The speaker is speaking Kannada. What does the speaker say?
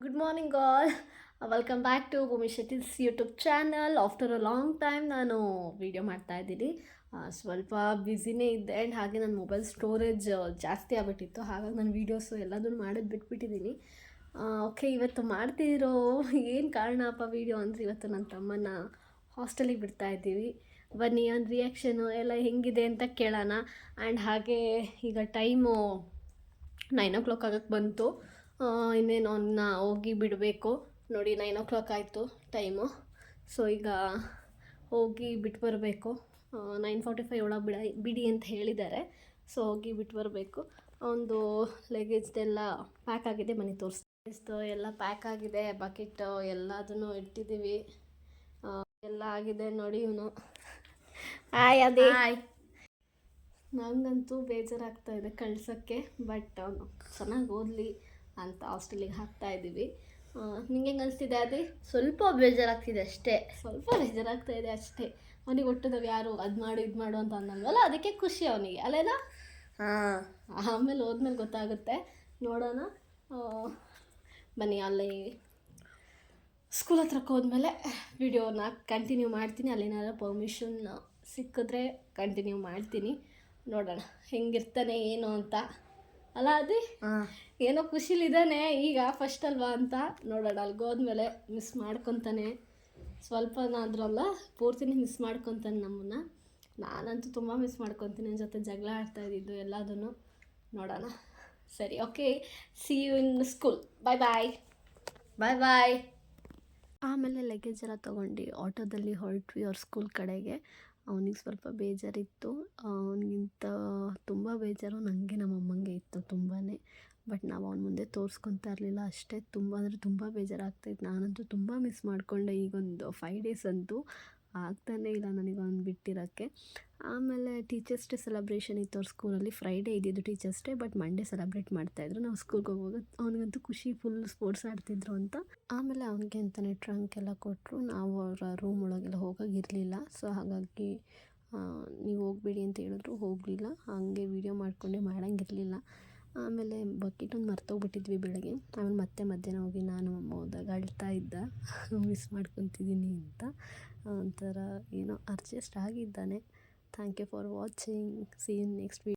Good morning all welcome back to Bhoomi Shetty's YouTube channel after a long time ನಾನು ವೀಡಿಯೋ ಮಾಡ್ತಾ ಇದ್ದೀನಿ. ಆ, ಸ್ವಲ್ಪ ಬ್ಯುಸಿನೇ ಇದ್ದೆ ಆ್ಯಂಡ್ ಹಾಗೆ ನನ್ನ ಮೊಬೈಲ್ ಸ್ಟೋರೇಜ್ ಜಾಸ್ತಿ ಆಗ್ಬಿಟ್ಟಿತ್ತು. ಹಾಗಾಗಿ ನಾನು ವೀಡಿಯೋಸು ಎಲ್ಲದನ್ನು ಮಾಡೋದು ಬಿಟ್ಬಿಟ್ಟಿದ್ದೀನಿ. ಓಕೆ ಇವತ್ತು ಮಾಡ್ತಿರೋ ಏನು ಕಾರಣಪ್ಪ ವೀಡಿಯೋ ಅಂದರೆ ಇವತ್ತು ನನ್ನ ತಮ್ಮನ ಹಾಸ್ಟೆಲಿಗೆ ಬಿಡ್ತಾ ಇದ್ದೀವಿ. ಬನ್ನಿ ಒಂದು ರಿಯಾಕ್ಷನು ಎಲ್ಲ ಹೆಂಗಿದೆ ಅಂತ ಕೇಳೋಣ. ಆ್ಯಂಡ್ ಹಾಗೆ ಈಗ ಟೈಮು ನೈನ್ ಓ ಕ್ಲಾಕ್ ಆಗಕ್ಕೆ ಬಂತು. ಇನ್ನೇನು ಅವನ್ನ ಹೋಗಿ ಬಿಡಬೇಕು. ನೋಡಿ ನೈನ್ ಓ ಕ್ಲಾಕ್ ಆಯಿತು ಟೈಮು ಸೊ ಈಗ ಹೋಗಿ ಬಿಟ್ಟು ಬರಬೇಕು. ನೈನ್ ಫಾರ್ಟಿ ಫೈವ್ ಒಳಗೆ ಬಿಡ ಬಿಡಿ ಅಂತ ಹೇಳಿದ್ದಾರೆ. ಸೊ ಹೋಗಿ ಬಿಟ್ಟು ಬರಬೇಕು. ಒಂದು ಲಗೇಜ್ದೆಲ್ಲ ಪ್ಯಾಕ್ ಆಗಿದೆ ಮನೆ ತೋರಿಸ್ತು ಎಲ್ಲ ಪ್ಯಾಕ್ ಆಗಿದೆ ಬಕೆಟ್ ಎಲ್ಲದನ್ನು ಇಟ್ಟಿದ್ದೀವಿ. ಎಲ್ಲ ಆಗಿದೆ ನೋಡಿ ಇವನು. ಹಾಯ್ ಅದೇ ಹಾಯ್ ನನಗಂತೂ ಬೇಜಾರಾಗ್ತಾ ಇದೆ ಕಳ್ಸೋಕ್ಕೆ ಬಟ್ ಅವನು ಚೆನ್ನಾಗಿ ಓದಲಿ. ಅಂತ ಹಾಸ್ಟೆಲಿಗೆ ಹಾಕ್ತಾ ಇದ್ದೀವಿ. ನಿಂಗೆ ಹೆಂಗೆ ಅನಿಸ್ತಿದೆ ಅದೇ ಸ್ವಲ್ಪ ಬೇಜಾರಾಗ್ತಿದೆ ಅಷ್ಟೇ. ಸ್ವಲ್ಪ ಬೇಜಾರಾಗ್ತಾ ಇದೆ ಅಷ್ಟೇ. ಅವನಿಗೆ ಒಟ್ಟದವ್ ಯಾರು ಅದು ಮಾಡು ಇದು ಮಾಡು ಅಂತ ಅನ್ನಲ್ವಲ್ಲ ಅದಕ್ಕೆ ಖುಷಿ ಅವನಿಗೆ ಅಲ್ಲೇನಾ? ಹಾಂ. ಆಮೇಲೆ ಹೋದ್ಮೇಲೆ ಗೊತ್ತಾಗುತ್ತೆ. ನೋಡೋಣ. ಬನ್ನಿ ಅಲ್ಲಿ ಸ್ಕೂಲ್ ಹತ್ರಕ್ಕೆ ಹೋದ್ಮೇಲೆ ವಿಡಿಯೋನ ಕಂಟಿನ್ಯೂ ಮಾಡ್ತೀನಿ. ಅಲ್ಲೇನಾದ್ರು ಪರ್ಮಿಷನ್ ಸಿಕ್ಕಿದ್ರೆ ಕಂಟಿನ್ಯೂ ಮಾಡ್ತೀನಿ. ನೋಡೋಣ ಹೆಂಗಿರ್ತಾನೆ ಏನು ಅಂತ. ಅಲ್ಲ ಅದೇ ಏನೋ ಖುಷಿಲಿದ್ದಾನೆ. ಈಗ ಫಸ್ಟ್ ಅಲ್ವಾ ಅಂತ ನೋಡೋಣ. ಅಲ್ಲಿಗೆ ಹೋದ್ಮೇಲೆ ಮಿಸ್ ಮಾಡ್ಕೊತಾನೆ. ಸ್ವಲ್ಪನಾದ್ರಲ್ಲ ಪೂರ್ತಿನೇ ಮಿಸ್ ಮಾಡ್ಕೊತಾನೆ ನಮ್ಮನ್ನು. ನಾನಂತೂ ತುಂಬ ಮಿಸ್ ಮಾಡ್ಕೊತೀನಿ. ನನ್ನ ಜೊತೆ ಜಗಳ ಆಡ್ತಾ ಇದ್ದಿದ್ದು ಎಲ್ಲದನ್ನು. ನೋಡೋಣ. ಸರಿ okay see you in school bye bye bye bye ಆಮೇಲೆ ಲಗೇಜ್ ಎಲ್ಲ ತೊಗೊಂಡು ಆಟೋದಲ್ಲಿ ಹೊರಟ್ವಿ ಅವ್ರ ಸ್ಕೂಲ್ ಕಡೆಗೆ. ಅವನಿಗೆ ಸ್ವಲ್ಪ ಬೇಜಾರಿತ್ತು. ಅವನಿಗಿಂತ ತುಂಬ ಬೇಜಾರು ನನಗೆ ನಮ್ಮ ಅಮ್ಮಂಗೆ ಇತ್ತು ತುಂಬಾ ಬಟ್ ನಾವು ಅವನ ಮುಂದೆ ತೋರಿಸ್ಕೊತಾ ಇರಲಿಲ್ಲ ಅಷ್ಟೇ. ತುಂಬ ಅಂದರೆ ತುಂಬ ಬೇಜಾರಾಗ್ತಾಯಿತ್ತು ನಾನಂತೂ ತುಂಬ ಮಿಸ್ ಮಾಡಿಕೊಂಡೆ ಈಗೊಂದು ಫೈವ್ ಡೇಸ್ ಅಂತೂ. ಆಗ್ತಾನೇ ಇಲ್ಲ ನನಗೆ ಅವ್ನು ಬಿಟ್ಟಿರೋಕ್ಕೆ ಆಮೇಲೆ ಟೀಚರ್ಸ್ ಡೇ ಸೆಲೆಬ್ರೇಷನ್ ಇತ್ತು ಅವ್ರ ಸ್ಕೂಲಲ್ಲಿ ಫ್ರೈಡೇ ಇದ್ದಿದ್ದು teachers day but Monday celebrate ಮಾಡ್ತಾಯಿದ್ರು ನಾವು ಸ್ಕೂಲ್ಗೆ ಹೋಗುವಾಗ ಅವ್ನಿಗಂತೂ ಖುಷಿ ಫುಲ್ ಸ್ಪೋರ್ಟ್ಸ್ ಆಡ್ತಿದ್ರು ಅಂತ. ಆಮೇಲೆ ಅವನಿಗೆ ಅಂತಲೇ ಟ್ರಂಕ್ ಎಲ್ಲ ಕೊಟ್ಟರು ನಾವು ಅವರ ರೂಮ್ ಒಳಗೆಲ್ಲ ಹೋಗೋಗಿರಲಿಲ್ಲ. ಸೊ ಹಾಗಾಗಿ ನೀವು ಹೋಗ್ಬೇಡಿ ಅಂತ ಹೇಳಿದ್ರು. ಹೋಗಲಿಲ್ಲ. ಹಾಗೆ ವೀಡಿಯೋ ಮಾಡಿಕೊಂಡೆ ಮಾಡೋಂಗಿರಲಿಲ್ಲ. ಆಮೇಲೆ ಬಕೆಟ್ ಒಂದು ಮರ್ತೋಗ್ಬಿಟ್ಟಿದ್ವಿ ಬೆಳಗ್ಗೆ. ಆಮೇಲೆ ಮತ್ತೆ ಮಧ್ಯಾಹ್ನ ಹೋಗಿ ನಾನು, ಅಮ್ಮ ಹೋದಾಗ ಅಳ್ತಾ ಇದ್ದ. ಮಿಸ್ ಮಾಡ್ಕೊತಿದ್ದೀನಿ ಅಂತ. ಒಂಥರ ಏನೋ ಅರ್ಜೆಸ್ಟ್ ಆಗಿದ್ದಾನೆ. Thank you for watching see in next video